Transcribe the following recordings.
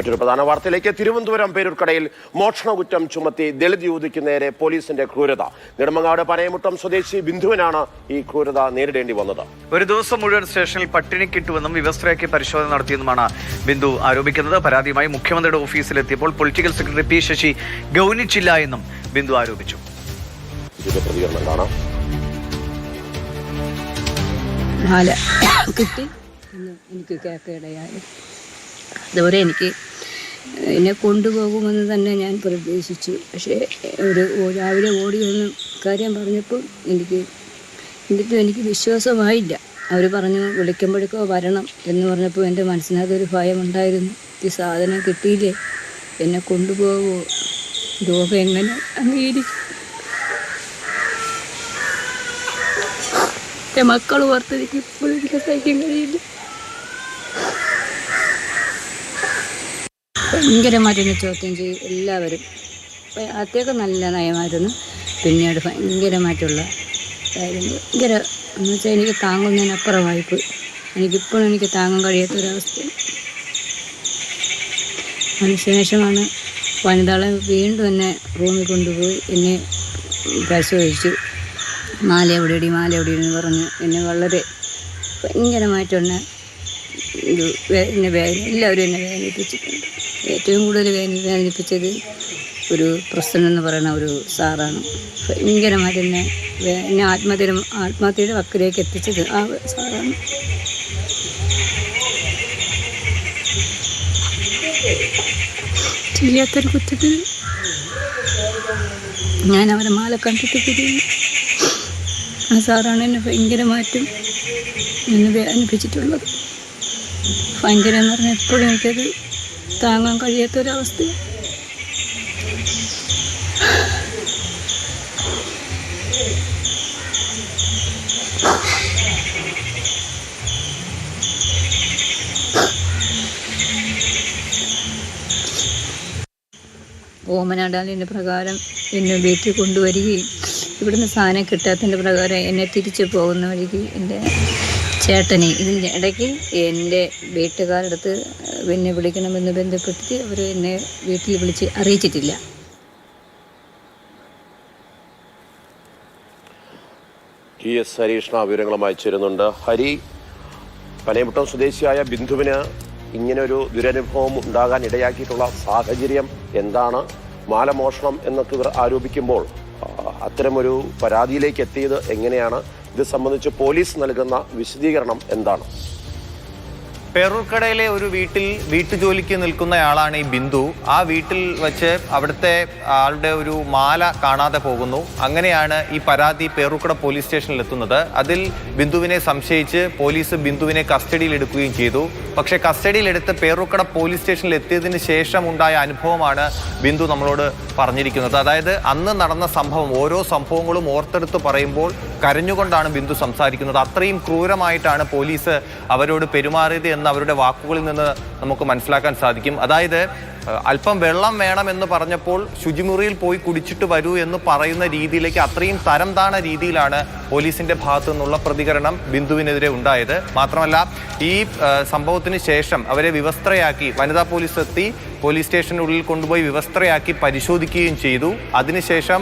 മറ്റൊരു പ്രധാന വാർത്തയിലേക്ക് തിരുവനന്തപുരം പേരൂർക്കടയിൽ മോഷണകുറ്റം ചുമത്തി ദളിത് യുവതിക്ക് നേരെ പോലീസിന്റെ ക്രൂരത. നെടുമങ്ങാട് പനയമുട്ടം സ്വദേശി ബിന്ദുവിനാണ് ഈ ക്രൂരത നേരിടേണ്ടി വന്നത്. ഒരു ദിവസം മുഴുവൻ സ്റ്റേഷനിൽ പട്ടിണിക്കിട്ടുവെന്നും വിവസ്ത്രയാക്കി പരിശോധന നടത്തിയെന്നുമാണ് ബിന്ദു ആരോപിക്കുന്നത്. പരാതിയുമായി മുഖ്യമന്ത്രിയുടെ ഓഫീസിലെത്തിയപ്പോൾ പൊളിറ്റിക്കൽ സെക്രട്ടറി പി ശശി ഗൗനിച്ചില്ല എന്നും ബിന്ദു ആരോപിച്ചു. പ്രതികരണം കാണാം. കിട്ടി. എനിക്ക് കേൾക്കയിടയായി അതുപോലെ എനിക്ക് എന്നെ കൊണ്ടുപോകുമെന്ന് തന്നെ ഞാൻ പ്രതീക്ഷിച്ചു. പക്ഷേ ഒരു രാവിലെ ഓടി വന്ന് കാര്യം പറഞ്ഞപ്പോൾ എനിക്ക് എന്നിട്ടും എനിക്ക് വിശ്വാസമായില്ല. അവർ പറഞ്ഞു വിളിക്കുമ്പോഴേക്കോ വരണം എന്ന് പറഞ്ഞപ്പോൾ എന്റെ മനസ്സിനകത്തൊരു ഭയമുണ്ടായിരുന്നു. ഈ സാധനം കിട്ടിയില്ലേ? എന്നെ കൊണ്ടുപോകുമോ രോഗം എങ്ങനെ അംഗീകരിച്ചു എന്റെ മക്കൾ ഓർത്തിരിക്കും ഇപ്പോഴും എനിക്ക് സഹിക്കാൻ കഴിയില്ല. ഭയങ്കരമായിട്ട് എന്നെ ചോദ്യം ചെയ്യും എല്ലാവരും. അത്യൊക്കെ നല്ല നയമായിരുന്നു. പിന്നീട് ഭയങ്കരമായിട്ടുള്ള കാര്യങ്ങൾ ഭയങ്കര എന്ന് വെച്ചാൽ എനിക്ക് താങ്ങുന്നതിനപ്പുറമായിപ്പോയി എനിക്കിപ്പോഴും എനിക്ക് താങ്ങാൻ കഴിയാത്തൊരവസ്ഥ. അതിനുശേഷമാണ് വനിതാളെ വീണ്ടും എന്നെ റൂമിൽ കൊണ്ടുപോയി എന്നെ പരിശോധിച്ചു. മാല എവിടെ ഇടി മാല എവിടെ എന്ന് പറഞ്ഞു. എന്നെ വളരെ ഭയങ്കരമായിട്ടുള്ള ഇത് എന്നെ വേദന എല്ലാവരും എന്നെ വേദനിപ്പിച്ചിട്ടുണ്ട്. ഏറ്റവും കൂടുതൽ വേദന വേദനിപ്പിച്ചത് ഒരു പ്രസन्न എന്ന് പറയുന്ന ഒരു സാറാണ്. ഭയങ്കരമായിട്ട് എന്നെ എന്നെ ആത്മഹത്യ ആത്മഹത്യയുടെ വക്കിലേക്ക് എത്തിച്ചത് ആ സാറാണ്. ചെയ്യാത്തൊരു കുറ്റത്തിൽ ഞാൻ അവരെ മാല കണ്ടിട്ട് തിരിഞ്ഞു ആ സാറാണ് എന്നെ ഭയങ്കരമായിട്ടും എന്നെ വേദനിപ്പിച്ചിട്ടുള്ളത്. ഭയങ്കര എന്ന് പറഞ്ഞാൽ എപ്പോഴും എനിക്കത് താങ്ങാൻ കഴിയാത്തൊരവസ്ഥ. ഓമനാടാലിന്റെ പ്രകാരം എന്നെ വീട്ടിൽ കൊണ്ടുവരികയും ഇവിടുന്ന് സാധനം കിട്ടാത്തതിന്റെ പ്രകാരം എന്നെ തിരിച്ചു പോകുന്ന വഴിക്ക് എന്റെ ചേട്ടനെ ഇതിന്റെ ഇടയ്ക്ക് എന്റെ വീട്ടുകാരടുത്ത് എന്നെ വിളിക്കണമെന്ന് ബന്ധപ്പെട്ടിട്ട് അവർ എന്നെ വീട്ടിൽ വിളിച്ച് അറിയിച്ചിട്ടില്ല. ടി എസ് ഹരീഷ്ണ വിവരങ്ങളുമായി ചേരുന്നുണ്ട്. ഹരി പനയമുട്ടം സ്വദേശിയായ ബിന്ദുവിന് ഇങ്ങനെ ഒരു ദുരനുഭവം ഉണ്ടാകാൻ ഇടയാക്കിയിട്ടുള്ള സാഹചര്യം എന്താണ്? മാലമോഷണം എന്നൊക്കെ ഇവർ ആരോപിക്കുമ്പോൾ അത്തരമൊരു പരാതിയിലേക്ക് എത്തിയത് എങ്ങനെയാണ്? ഇത് സംബന്ധിച്ച് പോലീസ് നൽകുന്ന വിശദീകരണം എന്താണ്? പേരൂർക്കടയിലെ ഒരു വീട്ടിൽ വീട്ടുജോലിക്ക് നിൽക്കുന്നയാളാണ് ഈ ബിന്ദു. ആ വീട്ടിൽ വച്ച് അവിടുത്തെ ആളുടെ ഒരു മാല കാണാതെ പോകുന്നു. അങ്ങനെയാണ് ഈ പരാതി പേരൂർക്കട പോലീസ് സ്റ്റേഷനിൽ എത്തുന്നത്. അതിൽ ബിന്ദുവിനെ സംശയിച്ച് പോലീസ് ബിന്ദുവിനെ കസ്റ്റഡിയിൽ എടുക്കുകയും ചെയ്തു. പക്ഷേ കസ്റ്റഡിയിലെടുത്ത് പേരൂർക്കട പോലീസ് സ്റ്റേഷനിൽ എത്തിയതിന് ശേഷം ഉണ്ടായ അനുഭവമാണ് ബിന്ദു നമ്മളോട് പറഞ്ഞിരിക്കുന്നത്. അതായത് അന്ന് നടന്ന സംഭവം ഓരോ സംഭവങ്ങളും ഓർത്തെടുത്ത് പറയുമ്പോൾ കരഞ്ഞുകൊണ്ടാണ് ബിന്ദു സംസാരിക്കുന്നത്. അത്രയും ക്രൂരമായിട്ടാണ് പോലീസ് അവരോട് പെരുമാറിയത് എന്ന് അവരുടെ വാക്കുകളിൽ നിന്ന് നമുക്ക് മനസ്സിലാക്കാൻ സാധിക്കും. അതായത് അല്പം വെള്ളം വേണമെന്ന് പറഞ്ഞപ്പോൾ ശുചിമുറിയിൽ പോയി കുടിച്ചിട്ട് വരൂ എന്ന് പറയുന്ന രീതിയിലേക്ക് അത്രയും തരം താണ രീതിയിലാണ് പോലീസിന്റെ ഭാഗത്തു നിന്നുള്ള പ്രതികരണം ബിന്ദുവിനെതിരെ ഉണ്ടായത്. മാത്രമല്ല ഈ സംഭവത്തിന് ശേഷം അവരെ വിവസ്ത്രയാക്കി വനിതാ പോലീസ് എത്തി. പോലീസ് സ്റ്റേഷനുള്ളിൽ കൊണ്ടുപോയി വിവസ്ത്രയാക്കി പരിശോധിക്കുകയും ചെയ്തു. അതിനുശേഷം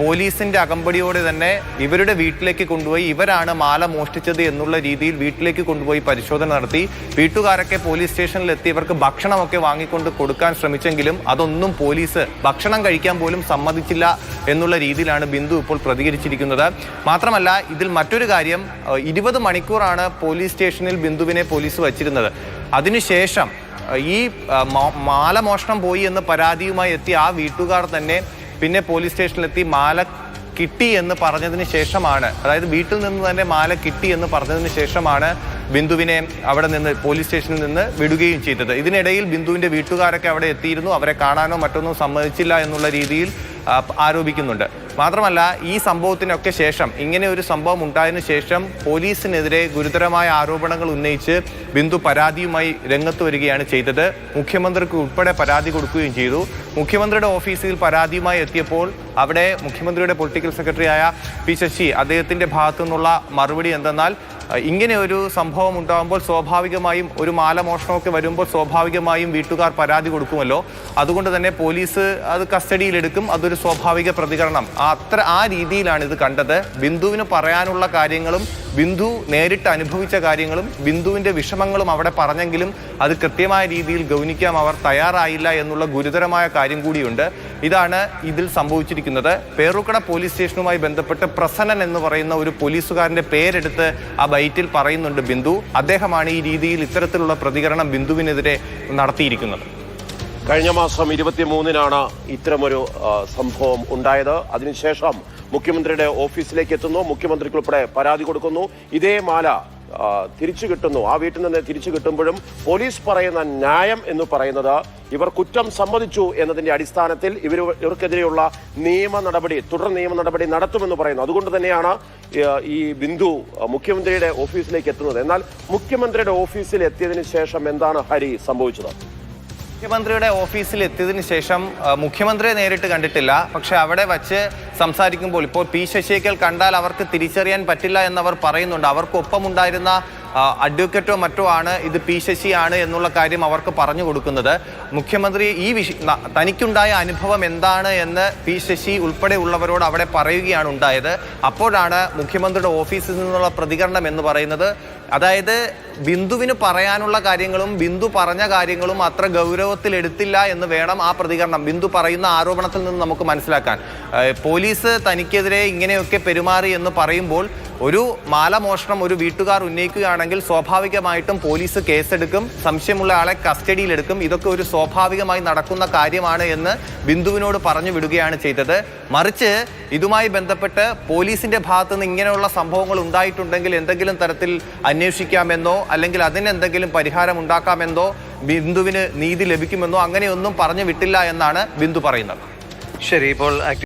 പോലീസിന്റെ അകമ്പടിയോടെ തന്നെ ഇവരുടെ വീട്ടിലേക്ക് കൊണ്ടുപോയി ഇവരാണ് മാല മോഷ്ടിച്ചത് എന്നുള്ള രീതിയിൽ വീട്ടിലേക്ക് കൊണ്ടുപോയി പരിശോധന നടത്തി. വീട്ടുകാരൊക്കെ പോലീസ് സ്റ്റേഷനിലെത്തി ഇവർക്ക് ഭക്ഷണമൊക്കെ വാങ്ങിക്കൊണ്ട് കൊടുക്കാൻ ശ്രമിച്ചെങ്കിലും അതൊന്നും പോലീസ് ഭക്ഷണം കഴിക്കാൻ പോലും സമ്മതിച്ചില്ല എന്നുള്ള രീതിയിലാണ് ബിന്ദു ഇപ്പോൾ പ്രതികരിച്ചിരിക്കുന്നത്. മാത്രമല്ല ഇതിൽ മറ്റൊരു കാര്യം ഇരുപത് മണിക്കൂറാണ് പോലീസ് സ്റ്റേഷനിൽ ബിന്ദുവിനെ പോലീസ് വച്ചിരുന്നത്. അതിനുശേഷം ഈ മാല മോഷണം പോയി എന്ന് പരാതിയുമായി എത്തി ആ വീട്ടുകാർ തന്നെ പിന്നെ പോലീസ് സ്റ്റേഷനിലെത്തി മാല കിട്ടി എന്ന് പറഞ്ഞതിന് ശേഷമാണ് അതായത് വീട്ടിൽ നിന്ന് തന്നെ മാല കിട്ടി എന്ന് പറഞ്ഞതിന് ശേഷമാണ് ബിന്ദുവിനെ അവിടെ നിന്ന് പോലീസ് സ്റ്റേഷനിൽ നിന്ന് വിടുകയും ചെയ്തത്. ഇതിനിടയിൽ ബിന്ദുവിന്റെ വീട്ടുകാരൊക്കെ അവിടെ എത്തിയിരുന്നു. അവരെ കാണാനോ മറ്റൊന്നും സമ്മതിച്ചില്ല എന്നുള്ള രീതിയിൽ ആരോപിക്കുന്നുണ്ട്. മാത്രമല്ല ഈ സംഭവത്തിനൊക്കെ ശേഷം ഇങ്ങനെ ഒരു സംഭവം ഉണ്ടായതിനു ശേഷം പോലീസിനെതിരെ ഗുരുതരമായ ആരോപണങ്ങൾ ഉന്നയിച്ച് ബിന്ദു പരാതിയുമായി രംഗത്ത് വരികയാണ് ചെയ്തത്. മുഖ്യമന്ത്രിക്ക് ഉൾപ്പെടെ പരാതി കൊടുക്കുകയും ചെയ്തു. മുഖ്യമന്ത്രിയുടെ ഓഫീസിൽ പരാതിയുമായി എത്തിയപ്പോൾ അവിടെ മുഖ്യമന്ത്രിയുടെ പൊളിറ്റിക്കൽ സെക്രട്ടറിയായ പി ശശി അദ്ദേഹത്തിന്റെ ഭാഗത്തു നിന്നുള്ള മറുപടി എന്തെന്നാൽ ഇങ്ങനെ ഒരു സംഭവം ഉണ്ടാകുമ്പോൾ സ്വാഭാവികമായും ഒരു മാലമോഷണമൊക്കെ വരുമ്പോൾ സ്വാഭാവികമായും വീട്ടുകാർ പരാതി കൊടുക്കുമല്ലോ. അതുകൊണ്ട് തന്നെ പോലീസ് അത് കസ്റ്റഡിയിലെടുക്കും. അതൊരു സ്വാഭാവിക പ്രതികരണം. അത്ര ആ രീതിയിലാണ് ഇത് കണ്ടത്. ബിന്ദുവിന് പറയാനുള്ള കാര്യങ്ങളും ബിന്ദു നേരിട്ട് അനുഭവിച്ച കാര്യങ്ങളും ബിന്ദുവിന്റെ വിഷമങ്ങളും അവിടെ പറഞ്ഞെങ്കിലും അത് കൃത്യമായ രീതിയിൽ ഗൗനിക്കാൻ അവർ തയ്യാറായില്ല എന്നുള്ള ഗുരുതരമായ കാര്യം കൂടിയുണ്ട്. ഇതാണ് ഇതിൽ സംഭവിച്ചിരിക്കുന്നത്. പേറുക്കട പോലീസ് സ്റ്റേഷനുമായി ബന്ധപ്പെട്ട് പ്രസന്നൻ എന്ന് പറയുന്ന ഒരു പോലീസുകാരന്റെ പേരെടുത്ത് ആ ബൈറ്റിൽ പറയുന്നുണ്ട് ബിന്ദു. അദ്ദേഹമാണ് ഈ രീതിയിൽ ഇത്തരത്തിലുള്ള പ്രതികരണം ബിന്ദുവിനെതിരെ നടത്തിയിരിക്കുന്നത്. കഴിഞ്ഞ മാസം ഇരുപത്തിമൂന്നിനാണ് ഇത്തരമൊരു സംഭവം ഉണ്ടായത്. അതിനുശേഷം മുഖ്യമന്ത്രിയുടെ ഓഫീസിലേക്ക് എത്തുന്നു. മുഖ്യമന്ത്രിക്കുൾപ്പെടെ പരാതി കൊടുക്കുന്നു. ഇതേ മാല തിരിച്ചു കിട്ടുന്നു. ആ വീട്ടിൽ നിന്ന് തിരിച്ചു കിട്ടുമ്പോഴും പോലീസ് പറയുന്ന ന്യായം എന്ന് പറയുന്നത് ഇവർ കുറ്റം സമ്മതിച്ചു എന്നതിന്റെ അടിസ്ഥാനത്തിൽ ഇവർ ഇവർക്കെതിരെയുള്ള നിയമ നടപടി തുടർ നിയമ നടപടി നടത്തുമെന്ന് പറയുന്നു. അതുകൊണ്ട് തന്നെയാണ് ഈ ബിന്ദു മുഖ്യമന്ത്രിയുടെ ഓഫീസിലേക്ക് എത്തുന്നത്. എന്നാൽ മുഖ്യമന്ത്രിയുടെ ഓഫീസിൽ എത്തിയതിനു ശേഷം എന്താണ് ഹരി സംഭവിച്ചത്? മുഖ്യമന്ത്രിയുടെ ഓഫീസിൽ എത്തിയതിന് ശേഷം മുഖ്യമന്ത്രിയെ നേരിട്ട് കണ്ടിട്ടില്ല. പക്ഷെ അവിടെ വച്ച് സംസാരിക്കുമ്പോൾ ഇപ്പോൾ പി ശശിയേക്കൽ കണ്ടാൽ അവർക്ക് തിരിച്ചറിയാൻ പറ്റില്ല എന്നവർ പറയുന്നുണ്ട്. അവർക്കൊപ്പമുണ്ടായിരുന്ന അഡ്വക്കറ്റോ മറ്റോ ആണ് ഇത് പി ശശിയാണ് എന്നുള്ള കാര്യം അവർക്ക് പറഞ്ഞു കൊടുക്കുന്നത്. മുഖ്യമന്ത്രി ഈ വിഷ തനിക്കുണ്ടായ അനുഭവം എന്താണ് എന്ന് പി ശശി ഉൾപ്പെടെയുള്ളവരോട് അവിടെ പറയുകയാണ് ഉണ്ടായത്. അപ്പോഴാണ് മുഖ്യമന്ത്രിയുടെ ഓഫീസിൽ നിന്നുള്ള പ്രതികരണം എന്ന് പറയുന്നത്. അതായത് ബിന്ദുവിന് പറയാനുള്ള കാര്യങ്ങളും ബിന്ദു പറഞ്ഞ കാര്യങ്ങളും അത്ര ഗൗരവത്തിൽ എടുത്തില്ല എന്ന് വേണം ആ പ്രതികരണം ബിന്ദു പറയുന്ന ആരോപണത്തിൽ നിന്ന് നമുക്ക് മനസ്സിലാക്കാൻ. പോലീസ് തനിക്കെതിരെ ഇങ്ങനെയൊക്കെ പെരുമാറി എന്ന് പറയുമ്പോൾ ഒരു മാലമോഷണം ഒരു വീട്ടുകാർ ഉന്നയിക്കുകയാണെങ്കിൽ സ്വാഭാവികമായിട്ടും പോലീസ് കേസെടുക്കും സംശയമുള്ള ആളെ കസ്റ്റഡിയിലെടുക്കും. ഇതൊക്കെ ഒരു സ്വാഭാവികമായി നടക്കുന്ന കാര്യമാണ് എന്ന് ബിന്ദുവിനോട് പറഞ്ഞു വിടുകയാണ് ചെയ്തത്. മറിച്ച് ഇതുമായി ബന്ധപ്പെട്ട് പോലീസിന്റെ ഭാഗത്തു നിന്ന് ഇങ്ങനെയുള്ള സംഭവങ്ങൾ ഉണ്ടായിട്ടുണ്ടെങ്കിൽ എന്തെങ്കിലും തരത്തിൽ അന്വേഷിക്കാമെന്നോ അല്ലെങ്കിൽ അതിനെന്തെങ്കിലും പരിഹാരം ഉണ്ടാക്കാമെന്നോ ബിന്ദുവിന് നീതി ലഭിക്കുമെന്നോ അങ്ങനെയൊന്നും പറഞ്ഞു വിട്ടില്ല എന്നാണ് ബിന്ദു പറയുന്നത്. ശരി ഇപ്പോൾ